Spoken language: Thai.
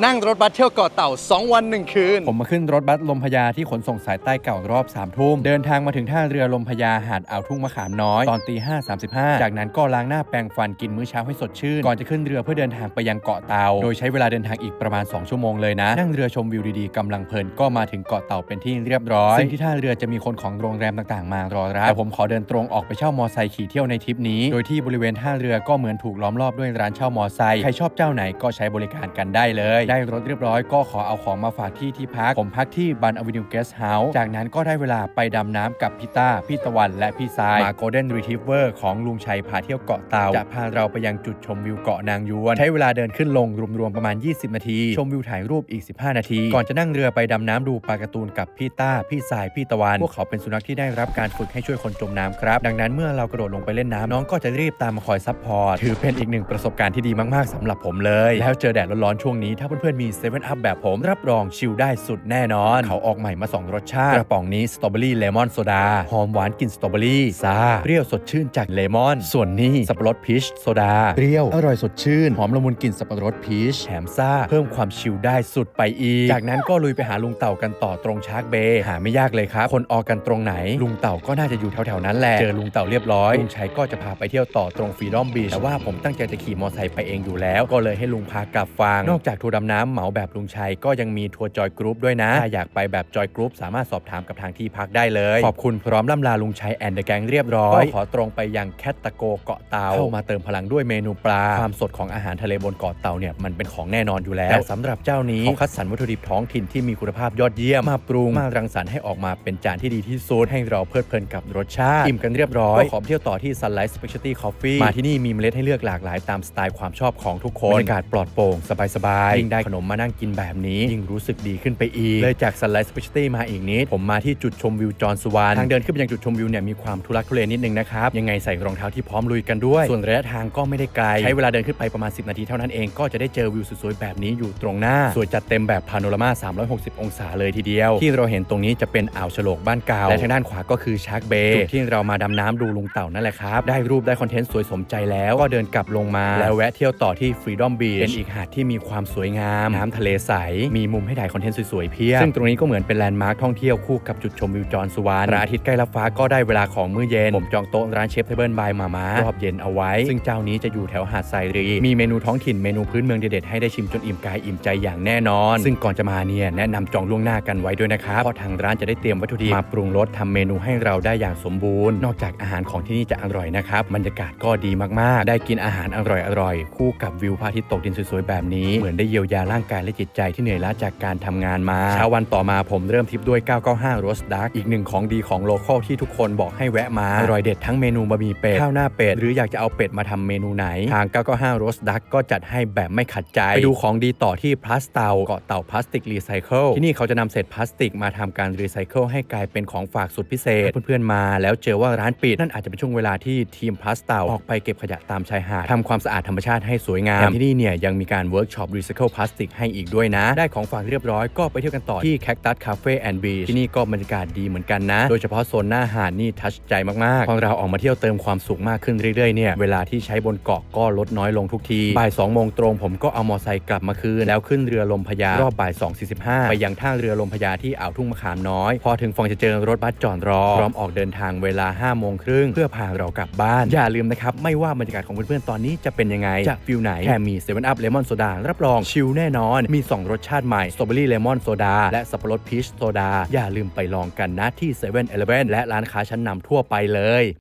นั่งรถบัสเที่ยวเกาะเต่า 2 วัน 1 คืน ผมมาขึ้นรถบัสลมพยาที่ขนส่งสายใต้เก่ารอบ3ามทุ่ม เดินทางมาถึงท่าเรือลมพยาหาดอ่าวทุ่งมะขามน้อย ตอนตีห้าสามสิบห้าจากนั้นก็ล้างหน้าแปรงฟันกินมื้อเช้าให้สดชื่น ก่อนจะขึ้นเรือเพื่อเดินทางไปยังเกาะเต่า โดยใช้เวลาเดินทางอีกประมาณ 2 ชั่วโมงเลยนะ นั่งเรือชมวิวดีๆกำลังเพลินก็มาถึงเกาะเต่าเป็นที่เรียบร้อย ซึ่งที่ท่าเรือจะมีคนของโรงแรมต่างๆ มารอรับแต่ผมขอเดินตรงออกไปเช่ามอไซค์ขี่เที่ยวในทริปนี้ โดยที่บริเวณท่าเรือก็เหมือนถูกล้อมรอบด้วยร้านเช่ามอไซค์ใครชอบเจ้าไหนก็ใช้บริการกันได้เลยได้รถเรียบร้อยก็ขอเอาของมาฝากที่ที่พัก ผมพักที่บันอเวนิวเกสเฮาส์จากนั้นก็ได้เวลาไปดำน้ำกับพี่ต้า พี่ตะวันและพี่ทรายมาโกลเด้นรีทิฟเวอร์ของลุงชัยพาเที่ยวเกาะเต่าจะพาเราไปยังจุดชมวิวเกาะนางยวน ใช้เวลาเดินขึ้นลงรวมๆประมาณ 20 นาที ชมวิวถ่ายรูปอีก 15 นาที ก่อนจะนั่งเรือไปดำน้ำดูปลาการ์ตูนกับพี่ต้า พี่ทรายพี่ตะวัน พวกเขาเป็นสุนัขที่ได้รับการฝึกให้ช่วยคนจมน้ำครับ ดังนั้นเมื่อเรากระโดดลงไปเล่นน้ำน้องก็จะรีบตามมาคอยซัพพอร์ตถือเป็นอีกหนึ่งประสบการณ์ที่ดีมากๆสำหรับผมเลย แล้วเจอแดดร้อนๆช่วงนี้ถ้าเพื่อนๆมี7 up แบบผมรับรองชิลได้สุดแน่นอน เขาออกใหม่มา 2 รสชาติ กระป๋องนี้สตรอเบอรี่เลมอนโซดาหอมหวานกลิ่นสตรอเบอรี่ซาเปรี้ยวสดชื่นจากเลมอน ส่วนนี้สับปะรดพีชโซดาเปรี้ยวอร่อยสดชื่น หอมละมุนกลิ่นสับปะรดพีชแถมซาเพิ่มความชิลได้สุดไปอีก จากนั้นก็ลุยไปหาลุงเต่ากันต่อตรงชาร์กเบย์หาไม่ยากเลยครับ คนออกกันตรงไหน ลุงเต่าก็น่าจะอยู่แถวๆนั้นแหละเจอลุงเต่าเรียบร้อยลุงชัยก็จะพาไปเที่ยวต่อตรงฟรีดอมบีชแต่ว่าผมตั้งใจจะขี่มอเตอร์ไซค์ไปเองอยู่แล้ว ก็เลยให้ลุงพากลับฟางนอกจากทัวร์ดำน้ำเหมาแบบลุงชัยก็ยังมีทัวร์จอยกรุ๊ปด้วยนะ ถ้าอยากไปแบบจอยกรุ๊ปสามารถสอบถามกับทางที่พักได้เลย ขอบคุณพร้อมล่ำลาลุงชัยแอนเดอะแกงเรียบร้อย ก็ขอตรงไปยังแคตตาโกเกาะเต่าเข้ามาเติมพลังด้วยเมนูปลา ความสดของอาหารทะเลบนเกาะเต่าเนี่ยมันเป็นของแน่นอนอยู่แล้ว แต่สำหรับเจ้านี้เขาคัดสรรวัตถุดิบท้องถิ่นที่มีคุณภาพยอดเยี่ยมมาปรุงมารังสรรค์ให้ออกมาเป็นจานที่ดีที่สุดให้เราเพลิดเพลินกับรสชาติอิ่มกันเรียบร้อยก็ขอไปเที่ยวต่อที่ Sunlight Specialty Coffee มาที่นี่มีเมล็ดให้เลือกหลากหลายตามสไตล์ความชอบของทุกคนบรรยากาศปลอดโปร่งสบายๆยิ่งได้ขนมมานั่งกินแบบนี้ ยิ่งรู้สึกดีขึ้นไปอีก เลยจาก Sunlight Specialty มาอีกนิด ผมมาที่จุดชมวิวจอห์นสุวรรณทางเดินขึ้นไปยังจุดชมวิวเนี่ยมีความทุลักทุเลนิดนึงนะครับ ยังไงใส่รองเท้าที่พร้อมลุยกันด้วย ส่วนระยะทางก็ไม่ได้ไกล ใช้เวลาเดินขึ้นไปประมาณ 10 นาทีเท่านั้นเองก็จะได้เจอวิวสวยๆแบบนี้อยู่ตรงหน้า สวยจัดเต็มแบบพาโนรามา 360 องศาเลยทีเดียว ที่เราเห็นตรงนี้จะเป็นอ่าวฉลกบ้านเก่าและทางด้านขวาก็คือชาร์กเบย์จุดที่เรามาดำน้ำดูลุงเต่านั่นแหละครับได้รูปได้คอนเทนต์สวยสมใจแล้วก็เดินกลับลงมา แล้วแวะเที่ยวต่อที่ Freedom Beach เป็นอีกหาดที่มีความสวยงามน้ำทะเลใส มีมุมให้ถ่ายคอนเทนต์สวยๆเพียบซึ่งตรงนี้ก็เหมือนเป็นแลนด์มาร์คท่องเที่ยวคู่กับจุดชมวิวจอห์นสุวรรณพระอาทิตย์ใกล้รับฟ้าก็ได้เวลาของมื้อเย็น ผมจองโต๊ะร้านเชฟเทเบิลบายมามารอบเย็นเอาไว้ ซึ่งเจ้านี้จะอยู่แถวหาดทรายรี มีเมนูท้องถิ่นเมนูพื้นเมืองเด็ดๆให้ได้ชิมจนอิ่มกายอิ่มใจอย่างแน่นอน ซึ่งก่อนจะมาเนี่ยแนะนำจองล่วงหน้ากันไว้ด้วยนะครับเพราะทางร้านจะได้เตรียมวัตถุดิบมาปรุงรสทำเมนูให้เราได้อย่างสมบูรณ์ นอกจากอาหารของที่นี่จะอร่อยนะครับบรรยากาศก็ดีมากๆ ได้กินอาหารอร่อยๆคู่กับวิวพระอาทิตย์ตกดินสวยๆแบบนี้เหมือนได้เยียวยาร่างกายและจิตใจที่เหนื่อยล้าจากการทำงานมา เช้าวันต่อมาผมเริ่มทริปด้วย 995 Roast Duck อีกหนึ่งของดีของโลคอลที่ทุกคนบอกให้แวะมาอร่อยเด็ดทั้งเมนูบะหมี่เป็ดข้าวหน้าเป็ดหรืออยากจะเอาเป็ดมาทำเมนูไหน ทาง 995 Roast Duck ก็จัดให้แบบไม่ขัดใจ ไปดูของดีต่อที่พลาสเตาเกาะเต่าพลาสติกรีไซเคิลที่นี่เขาจะนำเศษพลาสติกมาทำการรีไซเคิลให้กลายเป็นของฝากสุดพิเศษเพื่อนๆมา แล้วเจอว่าร้านปิดนั่นอาจจะเป็นช่วงเวลาที่ทีมพลาสเตาออกไปเก็บขยะตามชายหาดทำความสะอาดธรรมชาติให้สวยงามแถมที่นี่เนี่ยยังมีการเวิร์กช็อปรีไซเคิลพลาสติกให้อีกด้วยนะ ได้ของฝากเรียบร้อยก็ไปเที่ยวกันต่อที่ Cactus Cafe and Beach ที่นี่ก็บรรยากาศดีเหมือนกันนะ โดยเฉพาะโซนหน้าหาดนี่ทัชใจมากๆพอเราออกมาเที่ยวเติมความสุขมากขึ้นเรื่อยๆเนี่ยเวลาที่ใช้บนเกาะก็ลดน้อยลงทุกทีบ่าย2โมงตรงผมก็เอามอไซค์กลับมาคืนแล้วขึ้นเรือลมพยารอบบ่าย2.45 ไปยังท่าเรือลมพยาที่อ่าวทุ่งมะขามน้อย พอถึงฝั่งจะเจอรถบัสจอดรอพร้อมออกเดินทางเวลา5โมงครึ่งเพื่อพาเรากลับบ้าน อย่าลืมนะครับ ไม่ว่าบรรยากาศของเพื่อนๆตอนนี้จะเป็นยังไงจะฟิลไหนแค่มี7 up Lemon Soda รับรองชิลแน่นอน มี 2 รสชาติใหม่สตรอเบอรี่เลมอนโซดาและสับปะรดพีชโซดา อย่าลืมไปลองกันนะที่7 e เ e ่ e อและร้านค้าชั้นนำทั่วไปเลย